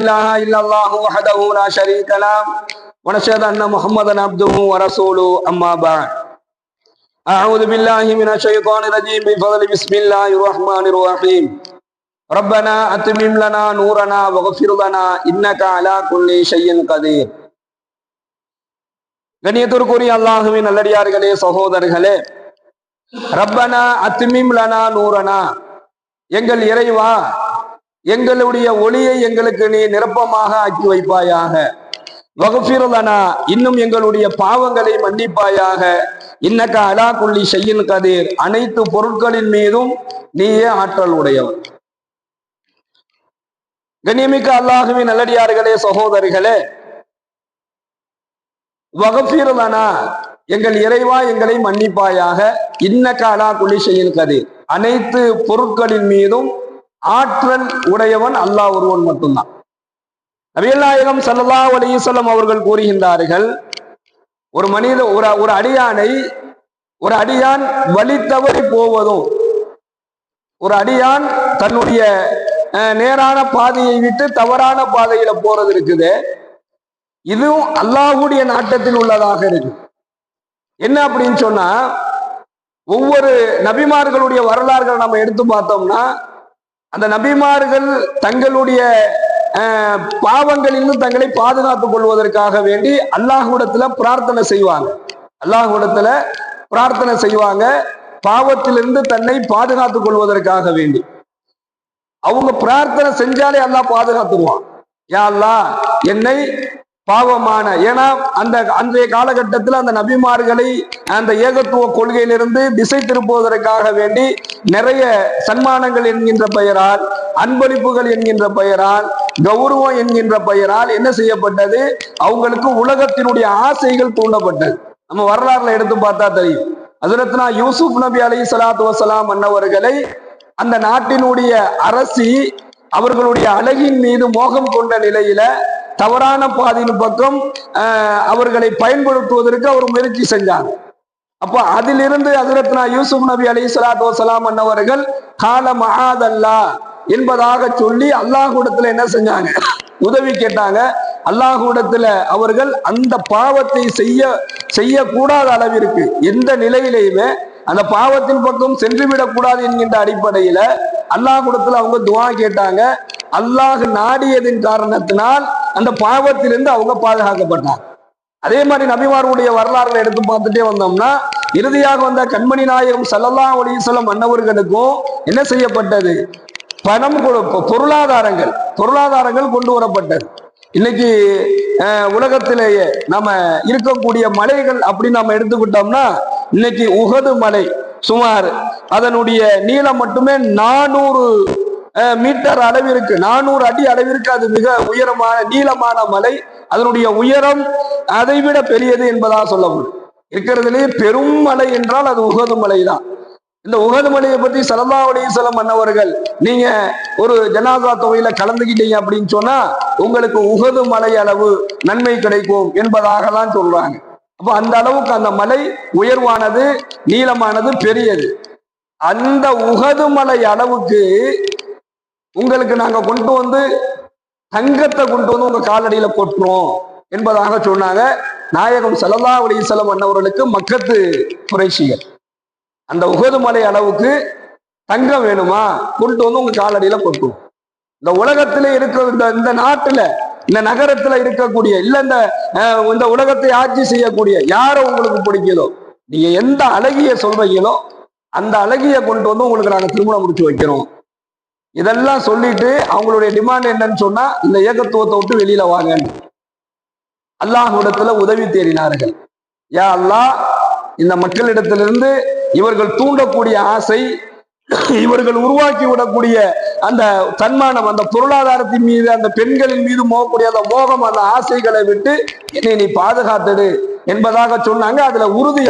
إله إلا الله وحده لا شريك له ونشهد أن محمدا عبده ورسوله أما بعد أعوذ بالله من الشيطان الرجيم بفضل بسم الله الرحمن الرحيم ربنا أتمم لنا نورنا واغفر لنا إنك على كل شيء قدير கண்ணியத்திற்குரிய அல்லாஹுவின் நல்லடியார்களே சகோதரர்களே ரப்பனா அத்மிம் லனா நூரனா எங்கள் இறைவா எங்களுடைய ஒளியை எங்களுக்கு நீ நிரப்பமாக ஆக்கி வைப்பாயாக. வகுப்பிரலனா இன்னும் எங்களுடைய பாவங்களை மன்னிப்பாயாக. இன்னக்க அலா குள்ளி செய்யின் கதிர். அனைத்து பொருட்களின் மீதும் நீயே ஆற்றல் உடையவன். கண்ணியமிக்க அல்லாஹுவின் நல்லடியார்களே சகோதரிகளே. வகப்பீரலனா எங்கள் இறைவா எங்களை மன்னிப்பாயாக. இன்னக்க அலா குள்ளி செய்யின் கதிர். அனைத்து பொருட்களின் மீதும் ஆற்றல் உடையவன் அல்லாஹ் ஒருவன் மட்டும்தான். நபிகள் சல்லா அலிசல்லம் அவர்கள் கூறுகின்றார்கள் ஒரு மனித ஒரு ஒரு அடியானை ஒரு அடியான் வழி தவறி போவதும் ஒரு அடியான் தன்னுடைய நேரான பாதையை விட்டு தவறான பாதையில போறது இருக்குது. இதுவும் அல்லாஹுடைய நாட்டத்தில் உள்ளதாக இருக்கு என்ன அப்படின்னு சொன்னா ஒவ்வொரு நபிமார்களுடைய வரலாறுகளை நம்ம எடுத்து பார்த்தோம்னா அந்த நபிமார்கள் தங்களுடைய பாவங்களிலிருந்து தங்களை பாதுகாத்துக் கொள்வதற்காக வேண்டி அல்லாஹுடத்துல பிரார்த்தனை செய்வாங்க. அல்லாஹுடத்துல பிரார்த்தனை செய்வாங்க. பாவத்திலிருந்து தன்னை பாதுகாத்துக் கொள்வதற்காக வேண்டி. அவங்க பிரார்த்தனை செஞ்சாலே அல்லாஹ் பாதுகாத்துருவான். யா அல்லா என்னை பாவமான. ஏன்னா அந்த அன்றைய காலகட்டத்தில் அந்த நபிமார்களை அந்த ஏகத்துவ கொள்கையிலிருந்து திசை திருப்புவதற்காக வேண்டி நிறைய சன்மானங்கள் என்கின்ற பெயரால் அன்பளிப்புகள் என்கின்ற பெயரால் கௌரவம் என்கின்ற பெயரால் என்ன செய்யப்பட்டது? அவங்களுக்கு உலகத்தினுடைய ஆசைகள் தூண்டப்பட்டது. நம்ம வரலாறுல எடுத்து பார்த்தா தெரியும். அதிரத்னா யூசுப் நபி அலி சலாத்து வசலாம் அன்னவர்களை அந்த நாட்டினுடைய அரசி அவர்களுடைய அழகின் மீது மோகம் கொண்ட நிலையில தவறான பாதையின் பக்கம் அவர்களை பயன்படுத்துவதற்கு அவர் முயற்சி செஞ்சாங்க அப்போ அதிலிருந்து அதிரத்னா யூசுப் நபி அலி சலாத் வசலாம் அன்னவர்கள் கால மகாதல்லா என்பதாக சொல்லி அல்லாஹூடத்துல என்ன செஞ்சாங்க? உதவி கேட்டாங்க. அல்லாஹூடத்துல அவர்கள் அந்த பாவத்தை செய்ய செய்யக்கூடாத அளவிற்கு எந்த நிலையிலையுமே அந்த பாவத்தின் பக்கம் சென்றுவிடக் கூடாது என்கின்ற அடிப்படையில அல்லாஹூடத்துல அவங்க துவா கேட்டாங்க. அல்லாஹ் நாடியதின் காரணத்தினால் அந்த பாவத்திலிருந்து அவங்க பாதுகாக்கப்பட்டாங்க. அதே மாதிரி நபிமாருடைய வரலாறுல எடுத்து பார்த்துட்டே வந்தோம்னா இறுதியாக வந்த கண்மணி நாயகம் சல்லல்லா அலிசல்லம் மன்னவர்களுக்கும் என்ன செய்யப்பட்டது? பணம் பொருளாதாரங்கள் பொருளாதாரங்கள் கொண்டு வரப்பட்டது. இன்னைக்கு உலகத்திலேயே நம்ம இருக்கக்கூடிய மலைகள் அப்படின்னு நம்ம எடுத்துக்கிட்டோம்னா இன்னைக்கு உகது மலை சுமார் அதனுடைய நீளம் மட்டுமே நானூறு மீட்டர் அளவிற்கு நானூறு அடி அளவிற்கு அது மிக உயரமான நீளமான மலை. அதனுடைய உயரம் அதை விட பெரியது என்பதாக சொல்லப்படும். இருக்கிறதுலே பெரும் மலை என்றால் அது உகது மலை தான் இந்த உகது மலையை பத்தி சலமா அலிசலம் அண்ணவர்கள் நீங்க ஒரு ஜனாதா தொகையில கலந்துக்கிட்டீங்க அப்படின்னு சொன்னா உங்களுக்கு உகது மலை அளவு நன்மை கிடைக்கும் என்பதாக தான் சொல்றாங்க. அப்போ அந்த அளவுக்கு அந்த மலை உயர்வானது நீளமானது பெரியது. அந்த உகது மலை அளவுக்கு உங்களுக்கு நாங்க கொண்டு வந்து தங்கத்தை கொண்டு வந்து உங்க காலடியில கொட்டுறோம் என்பதாக சொன்னாங்க. நாயகம் சல்லா செலம் அண்ணவர்களுக்கு மக்கத்து குறைசிகள் அந்த உகது மலை அளவுக்கு தங்கம் வேணுமா? கொண்டு வந்து உங்க காலடியில கொட்டும் இந்த உலகத்துல இருக்கிற இந்த இந்த நாட்டுல இந்த நகரத்துல இருக்கக்கூடிய இல்ல இந்த இந்த உலகத்தை ஆட்சி செய்யக்கூடிய யார உங்களுக்கு பிடிக்குதோ நீங்க எந்த அழகிய சொல்றீங்களோ அந்த அழகிய கொண்டு வந்து உங்களுக்கு நாங்க திருமணம் முடிச்சு வைக்கிறோம். இதெல்லாம் சொல்லிட்டு அவங்களுடைய டிமாண்ட் என்னன்னு சொன்னா இந்த ஏகத்துவத்தை விட்டு வெளியில வாங்க அல்லாஹிடத்துல உதவி தேடினார்கள். யா அல்லாஹ் இந்த மக்களிடத்திலிருந்து இவர்கள் தூண்டக்கூடிய ஆசை இவர்கள் உருவாக்கி விடக்கூடிய அந்த தன்மானம் அந்த பொருளாதாரத்தின் மீது அந்த பெண்களின் மீது மோகக்கூடிய அந்த மோகம் அந்த ஆசைகளை விட்டு என்னை நீ பாதுகாத்தது என்பதாக சொன்னாங்க. அதுல உறுதி